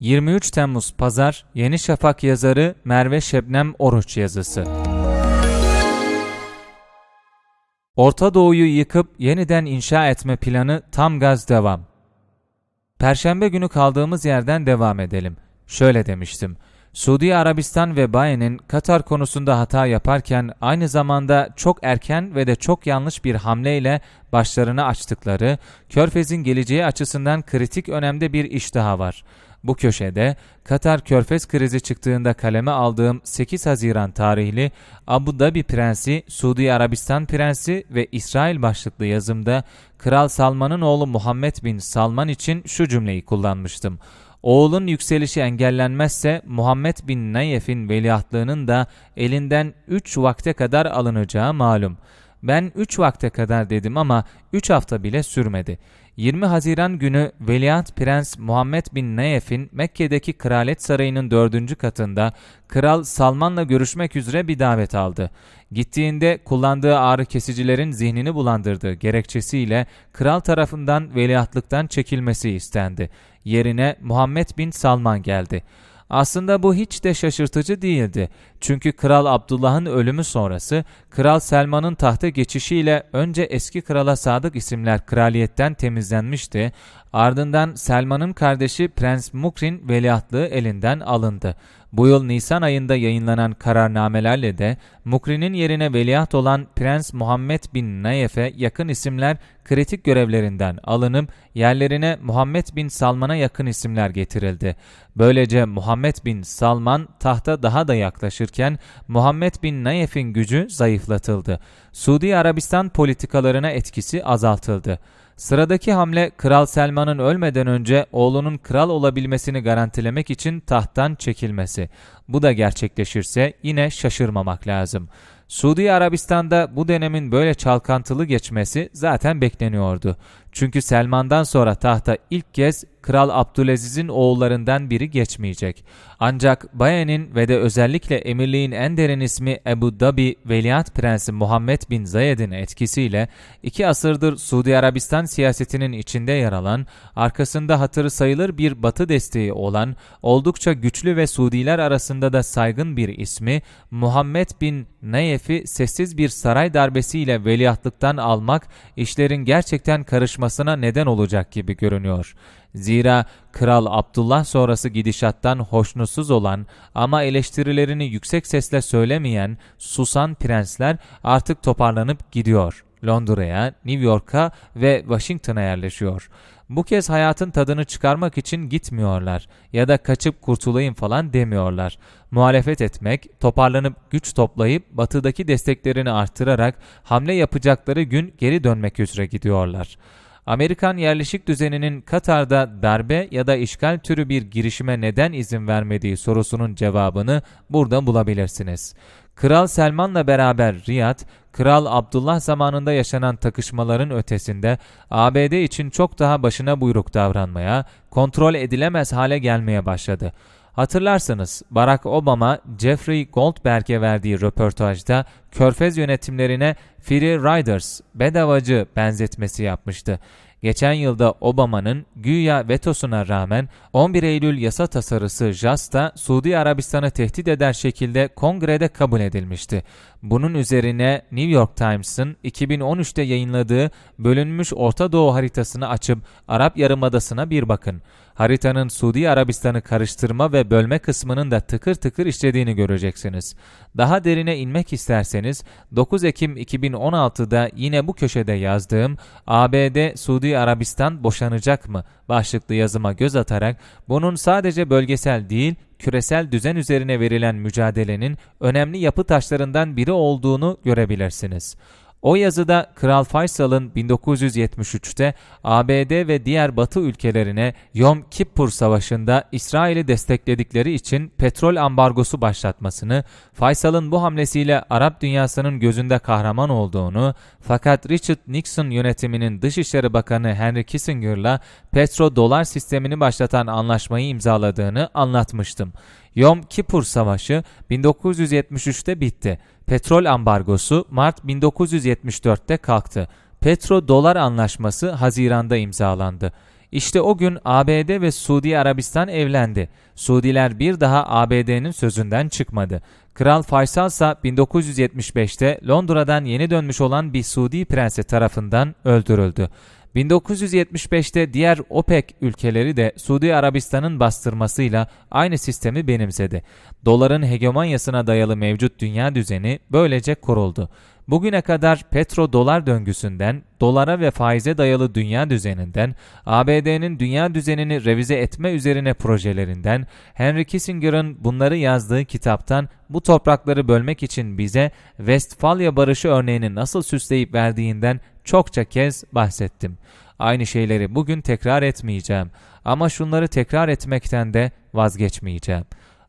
23 Temmuz Pazar Yeni Şafak yazarı Merve Şebnem Oruç yazısı. Orta Doğu'yu yıkıp yeniden inşa etme planı tam gaz devam. Perşembe günü kaldığımız yerden devam edelim. Şöyle demiştim. Suudi Arabistan ve Baye'nin Katar konusunda hata yaparken aynı zamanda çok erken ve de çok yanlış bir hamleyle başlarını açtıkları, Körfez'in geleceği açısından kritik önemde bir iş daha var. Bu köşede Katar Körfez krizi çıktığında kaleme aldığım 8 Haziran tarihli Abu Dhabi Prensi, Suudi Arabistan Prensi ve İsrail başlıklı yazımda Kral Salman'ın oğlu Muhammed bin Salman için şu cümleyi kullanmıştım. Oğlun yükselişi engellenmezse Muhammed bin Nayef'in veliahtlığının da elinden 3 vakte kadar alınacağı malum. Ben 3 vakte kadar dedim ama 3 hafta bile sürmedi. 20 Haziran günü Veliaht Prens Muhammed bin Nayef'in Mekke'deki Kraliyet Sarayı'nın dördüncü katında Kral Salman'la görüşmek üzere bir davet aldı. Gittiğinde kullandığı ağrı kesicilerin zihnini bulandırdığı gerekçesiyle kral tarafından veliahtlıktan çekilmesi istendi. Yerine Muhammed bin Salman geldi. Aslında bu hiç de şaşırtıcı değildi. Çünkü Kral Abdullah'ın ölümü sonrası Kral Selman'ın tahta geçişiyle önce eski krala sadık isimler kraliyetten temizlenmişti. Ardından Selman'ın kardeşi Prens Mukrin veliahtlığı elinden alındı. Bu yıl Nisan ayında yayınlanan kararnamelerle de Mukrin'in yerine veliaht olan Prens Muhammed bin Nayef'e yakın isimler kritik görevlerinden alınıp yerlerine Muhammed bin Salman'a yakın isimler getirildi. Böylece Muhammed bin Salman tahta daha da yaklaşırken Muhammed bin Nayef'in gücü zayıflatıldı. Suudi Arabistan politikalarına etkisi azaltıldı. Sıradaki hamle Kral Selman'ın ölmeden önce oğlunun kral olabilmesini garantilemek için tahttan çekilmesi. Bu da gerçekleşirse yine şaşırmamak lazım. Suudi Arabistan'da bu dönemin böyle çalkantılı geçmesi zaten bekleniyordu. Çünkü Selman'dan sonra tahta ilk kez Kral Abdülaziz'in oğullarından biri geçmeyecek. Ancak Baye'nin ve de özellikle emirliğin en derin ismi Ebu Dhabi Veliaht Prensi Muhammed bin Zayed'in etkisiyle iki asırdır Suudi Arabistan siyasetinin içinde yer alan, arkasında hatırı sayılır bir batı desteği olan, oldukça güçlü ve Suudiler arasında da saygın bir ismi Muhammed bin Nayef'i sessiz bir saray darbesiyle veliahtlıktan almak işlerin gerçekten karışmasına neden olacak gibi görünüyor. Zira Kral Abdullah sonrası gidişattan hoşnutsuz olan ama eleştirilerini yüksek sesle söylemeyen, susan prensler artık toparlanıp gidiyor. Londra'ya, New York'a ve Washington'a yerleşiyor. Bu kez hayatın tadını çıkarmak için gitmiyorlar ya da kaçıp kurtulayım falan demiyorlar. Muhalefet etmek, toparlanıp güç toplayıp batıdaki desteklerini arttırarak hamle yapacakları gün geri dönmek üzere gidiyorlar. Amerikan yerleşik düzeninin Katar'da darbe ya da işgal türü bir girişime neden izin vermediği sorusunun cevabını burada bulabilirsiniz. Kral Selman'la beraber Riyad, Kral Abdullah zamanında yaşanan takışmaların ötesinde ABD için çok daha başına buyruk davranmaya, kontrol edilemez hale gelmeye başladı. Hatırlarsanız Barack Obama, Jeffrey Goldberg'e verdiği röportajda Körfez yönetimlerine Free Riders, bedavacı benzetmesi yapmıştı. Geçen yılda Obama'nın güya vetosuna rağmen 11 Eylül yasa tasarısı JASTA Suudi Arabistan'ı tehdit eder şekilde kongrede kabul edilmişti. Bunun üzerine New York Times'ın 2013'te yayınladığı bölünmüş Orta Doğu haritasını açıp Arap Yarımadası'na bir bakın. Haritanın Suudi Arabistan'ı karıştırma ve bölme kısmının da tıkır tıkır işlediğini göreceksiniz. Daha derine inmek isterseniz 9 Ekim 2016'da yine bu köşede yazdığım ABD Suudi Arabistan boşanacak mı başlıklı yazıma göz atarak bunun sadece bölgesel değil küresel düzen üzerine verilen mücadelenin önemli yapı taşlarından biri olduğunu görebilirsiniz. O yazıda Kral Faysal'ın 1973'te ABD ve diğer Batı ülkelerine Yom Kippur Savaşı'nda İsrail'i destekledikleri için petrol ambargosu başlatmasını, Faysal'ın bu hamlesiyle Arap dünyasının gözünde kahraman olduğunu, fakat Richard Nixon yönetiminin Dışişleri Bakanı Henry Kissinger'la petro-dolar sistemini başlatan anlaşmayı imzaladığını anlatmıştım. Yom Kippur Savaşı 1973'te bitti. Petrol ambargosu Mart 1974'te kalktı. Petro-dolar anlaşması Haziran'da imzalandı. İşte o gün ABD ve Suudi Arabistan evlendi. Suudiler bir daha ABD'nin sözünden çıkmadı. Kral Faysal ise 1975'te Londra'dan yeni dönmüş olan bir Suudi prensi tarafından öldürüldü. 1975'te diğer OPEC ülkeleri de Suudi Arabistan'ın bastırmasıyla aynı sistemi benimsedi. Doların hegemonyasına dayalı mevcut dünya düzeni böylece kuruldu. Bugüne kadar petro-dolar döngüsünden, dolara ve faize dayalı dünya düzeninden, ABD'nin dünya düzenini revize etme üzerine projelerinden, Henry Kissinger'ın bunları yazdığı kitaptan bu toprakları bölmek için bize Westfalia Barışı örneğini nasıl süsleyip verdiğinden çokça kez bahsettim. Aynı şeyleri bugün tekrar etmeyeceğim ama şunları tekrar etmekten de vazgeçmeyeceğim.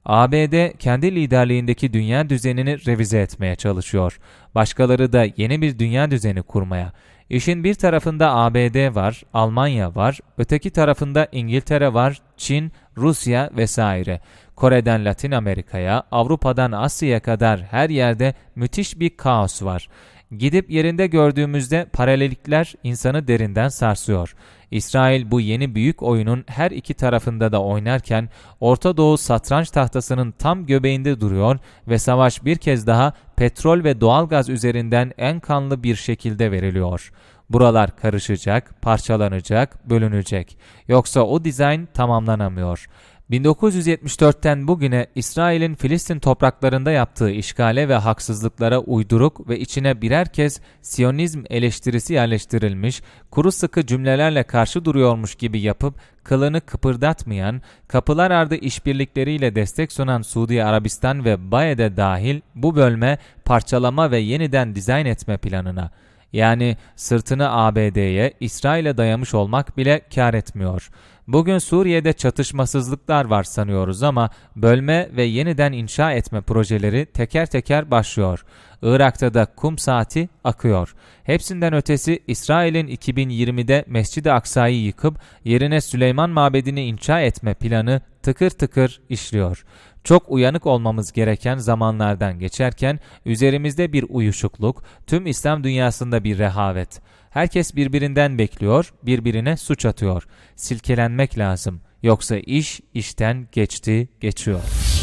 ABD kendi liderliğindeki dünya düzenini revize etmeye çalışıyor. Başkaları da yeni bir dünya düzeni kurmaya. İşin bir tarafında ABD var, Almanya var, öteki tarafında İngiltere var, Çin, Rusya vesaire. Kore'den Latin Amerika'ya, Avrupa'dan Asya'ya kadar her yerde müthiş bir kaos var. Gidip yerinde gördüğümüzde paralellikler insanı derinden sarsıyor. İsrail bu yeni büyük oyunun her iki tarafında da oynarken Orta Doğu satranç tahtasının tam göbeğinde duruyor ve savaş bir kez daha petrol ve doğalgaz üzerinden en kanlı bir şekilde veriliyor. Buralar karışacak, parçalanacak, bölünecek. Yoksa o dizayn tamamlanamıyor. 1974'ten bugüne İsrail'in Filistin topraklarında yaptığı işgale ve haksızlıklara uyduruk ve içine birer kez Siyonizm eleştirisi yerleştirilmiş, kuru sıkı cümlelerle karşı duruyormuş gibi yapıp kılını kıpırdatmayan, kapılar ardı işbirlikleriyle destek sunan Suudi Arabistan ve Baye'de dahil bu bölme parçalama ve yeniden dizayn etme planına yani sırtını ABD'ye, İsrail'e dayamış olmak bile kar etmiyor. Bugün Suriye'de çatışmasızlıklar var sanıyoruz ama bölme ve yeniden inşa etme projeleri teker teker başlıyor. Irak'ta da kum saati akıyor. Hepsinden ötesi İsrail'in 2020'de Mescid-i Aksa'yı yıkıp yerine Süleyman Mabedi'ni inşa etme planı tıkır tıkır işliyor. Çok uyanık olmamız gereken zamanlardan geçerken üzerimizde bir uyuşukluk, tüm İslam dünyasında bir rehavet. Herkes birbirinden bekliyor, birbirine suç atıyor. Silkelenmek lazım. Yoksa iş işten geçti, geçiyor.